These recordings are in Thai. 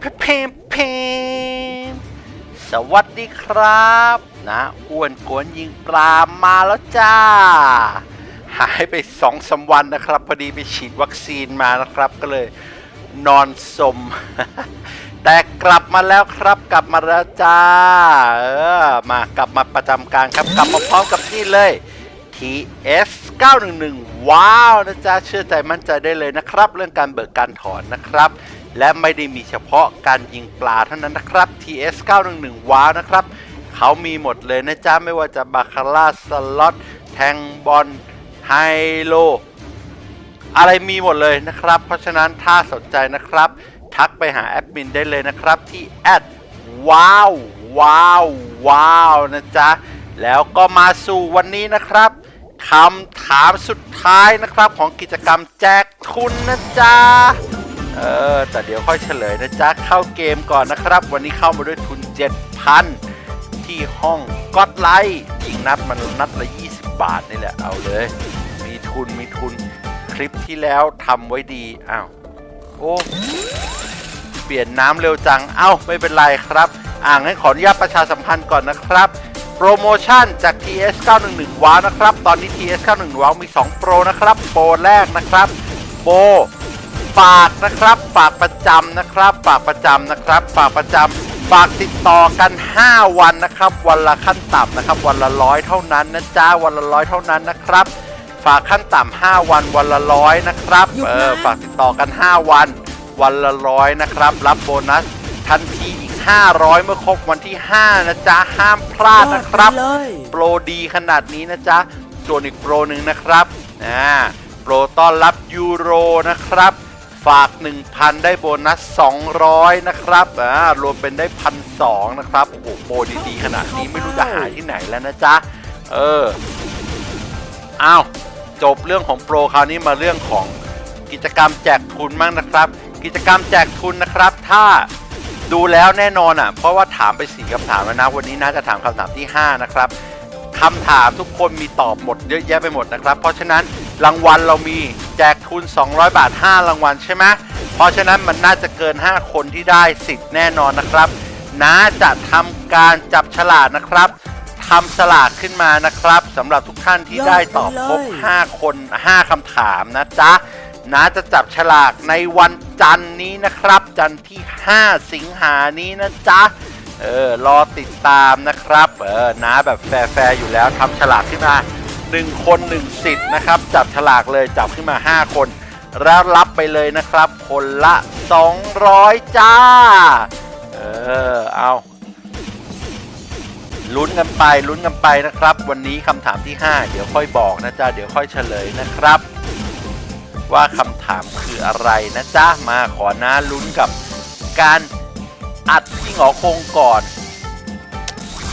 เพมเพเพสวัสดีครับ นะอ้วนกวนยิงปลามาแล้วจ้า หายไปสองสามวันนะครับ พอดีไปฉีดวัคซีนมานะครับ ก็เลยนอนสม แต่กลับมาแล้วครับกลับมาแล้วจ้า เออ มากลับมาประจำการครับ กลับมาพร้อมกับนี่เลย TS 911 ว้าวนะจ๊ะ เชื่อใจมั่นใจได้เลยนะครับ เรื่องการเบิกการถอนนะครับ และไม่ได้มีเฉพาะการยิงปลาเท่านั้นนะครับ TS 911ว้าวนะครับ เขามีหมดเลยนะจ๊ะ ไม่ว่าจะบาคาร่าสล็อตแทงบอลไฮโล อะไรมีหมดเลยนะครับ เพราะฉะนั้นถ้าสนใจนะครับ ทักไปหาแอดมินได้เลยนะครับที่แอดว้าวว้าวว้าวนะจ๊ะ แล้วก็มาสู่วันนี้นะครับคำถามสุดท้ายนะครับของกิจกรรมแจกทุนนะจ๊ะ เออ แต่เดี๋ยวค่อยเฉลยนะจ๊ะ เข้าเกมก่อนนะครับ วันนี้เข้ามาด้วยทุน 7,000 ที่ห้องก็อดไลท์ยิงนัดมันนัดละ 20 บาทนี่แหละ เอาเลย มีทุน มีทุน คลิปที่แล้วทำไว้ดี อ้าว โอ้ เปลี่ยนน้ำเร็วจัง เอ้า ไม่เป็นไรครับ อ่างให้ขออนุญาตประชาสัมพันธ์ก่อนนะครับโปรโมชั่นจาก TS 911ว้าวนะครับ ตอนนี้ TS 911ว้าวมี 2 โปรนะครับ โปรแรกนะครับ โปร ฝากนะครับ ฝากประจำนะครับ ฝากประจำนะครับ ฝากประจำฝากติดต่อกัน 5 วันนะครับ วันละขั้นต่ำนะครับ วันละร้อยเท่านั้นนะจ๊ะวันละร้อยเท่านั้นนะครับ ฝากขั้นต่ำ5วันวันละร้อยนะครับเออฝากติดต่อกัน 5 วัน วันละร้อยนะครับ รับโบนัสทันทีอีก 500 เมื่อครบวันที่ 5 นะจ๊ะ ห้ามพลาดนะครับเลยโปรดีขนาดนี้นะจ๊ะส่วนอีกโปรหนึ่งนะครับอ่าโปรต้อนรับยูโรนะครับ ฝาก 1,000 ได้โบนัส 200 นะครับอ่ารวมเป็นได้ 1,200 นะครับ โอ้โหโปรดีๆขนาดนี้ไม่รู้จะหาที่ไหนแล้วนะจ๊ะ เอออ้าวจบเรื่องของโปรคราวนี้มาเรื่องของกิจกรรมแจกทุนบ้างนะครับ กิจกรรมแจกทุนนะครับ ถ้าดูแล้วแน่นอนอะ เพราะว่าถามไปสี่คำถามแล้วนะ วันนี้น่าจะถามคำถามที่ 5 นะครับคำถามทุกคนมีตอบหมดเยอะแยะไปหมดนะครับ เพราะฉะนั้น รางวัลเรามีแจกทุน 200 บาท 5 รางวัลใช่ไหมเพราะฉะนั้นมันน่าจะเกิน 5 คนที่ได้สิทธิ์แน่นอนนะครับน้าจะทำการจับฉลากนะครับทำสลากขึ้นมานะครับสำหรับทุกท่านที่ได้ตอบครบ 5 คน 5คำถามนะจ๊ะน้าจะจับฉลากในวันจันทร์นี้นะครับ จันทร์ที่ 5 สิงหานี้นะจ๊ะเออรอติดตามนะครับ เออน้าแบบแฟร์ๆอยู่แล้วทำฉลากขึ้นมา 1 คน 1 สิทธิ์นะครับ จับฉลากเลยจับขึ้นมา 5 คน แล้วรับไปเลยนะครับ คนละ 200 จ้า เออ เอาลุ้นกันไปลุ้นกันไปนะครับ วันนี้คำถามที่ 5 เดี๋ยวค่อยบอกนะจ๊ะ เดี๋ยวค่อยเฉลยนะครับ ว่าคำถามคืออะไรนะจ๊ะ มาขอน้าลุ้นกับการอัดที่หงอคงก่อน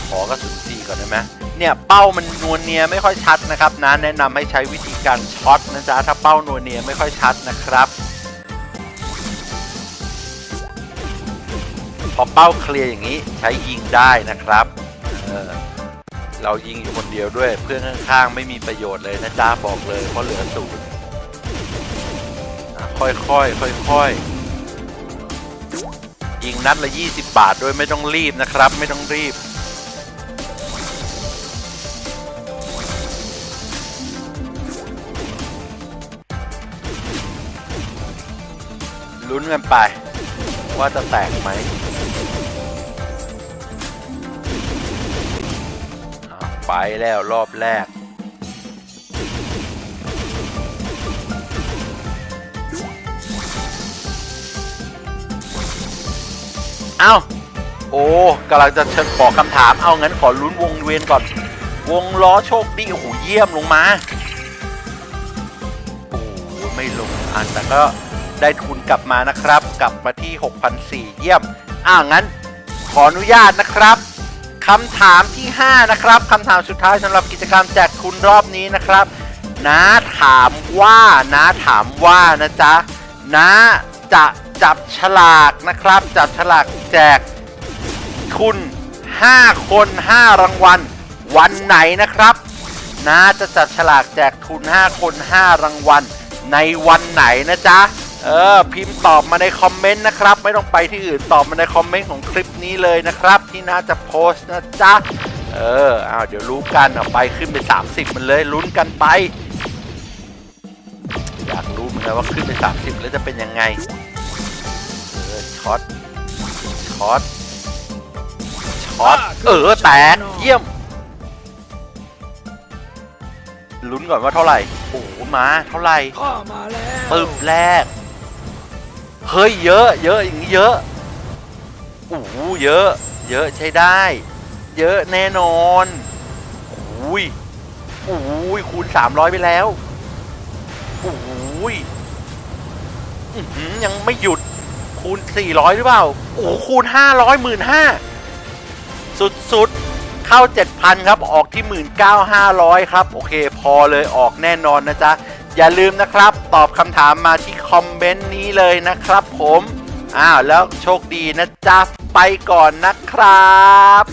ขอกระสุนซีก่อนได้ไหม เนี่ยเป้ามันนวลเนียไม่ค่อยชัดนะครับนะแนะนำให้ใช้วิธีการช็อตนะจ๊ะถ้าเป้านวลเนียไม่ค่อยชัดนะครับพอเป้าเคลียร์อย่างนี้ใช้ยิงได้นะครับเออเรายิงอยู่คนเดียวด้วยเพื่อนข้างๆไม่มีประโยชน์เลยนะจ๊ะบอกเลยเพราะเหลือศูนย์ค่อยๆค่อยๆยิงนัดละ 20 บาทโดยไม่ต้องรีบนะครับ ไม่ต้องรีบ ลุ้นกันไป ว่าจะแตกไหมไปแล้วรอบแรก เอ้า โอ้กำลังจะเชิญบอกคำถาม เอางั้นขอลุ้นวงเวียนก่อน วงล้อโชคดีโอ้โหเยี่ยมลงมา โอ้ไม่ลงอะแต่ก็ ได้ทุนกลับมานะครับ กลับมาที่6,400เยี่ยม อ่างั้น ขออนุญาตนะครับคำถามที่ 5 นะครับคำถามสุดท้ายสำหรับกิจกรรมแจกทุนรอบนี้นะครับน้าถามว่าน้าถามว่านะจ๊ะน้าจะจับฉลากนะครับ จับฉลากแจกทุน 5 คน 5 รางวัล วันไหนนะครับน้าจะจับฉลากแจกทุน 5 คน 5 รางวัล ในวันไหนนะจ๊ะ เออพิมพ์ตอบมาในคอมเมนต์นะครับ ไม่ต้องไปที่อื่นตอบมาในคอมเมนต์ของคลิปนี้เลยนะครับ ที่น่าจะโพสต์นะจ๊ะเออเอาเดี๋ยวรู้กันเอาไปขึ้นไป 30 มันเลยลุ้นกันไป อยากรู้เหมือนกันว่าขึ้นไป 30 แล้วจะเป็นยังไงเออช็อตช็อตช็อตเออแตกเยี่ยมลุ้นก่อนว่าเท่าไหร่โอ้โหมาเท่าไหร่ข้ามาแล้วปึ๊บแรก เฮ้ยเยอะ เยอะอย่างนี้เยอะโอ้โหเยอะ เยอะใช้ได้ เยอะแน่นอนอุ้ยอุ้ยคูณ300ไปแล้วอุ้ยยังไม่หยุดคูณ400หรือเปล่าโอ้โหคูณ500 1 5 0 0สุดๆเข้า 7,000 ครับ ออกที่ 19,500 ครับ โอเค พอเลยออกแน่นอนนะจ๊ะ อย่าลืมนะครับ ตอบคำถามมาที่คอมเมนต์นี้เลยนะครับผม อ้าว แล้วโชคดีนะจ๊ะ ไปก่อนนะครับ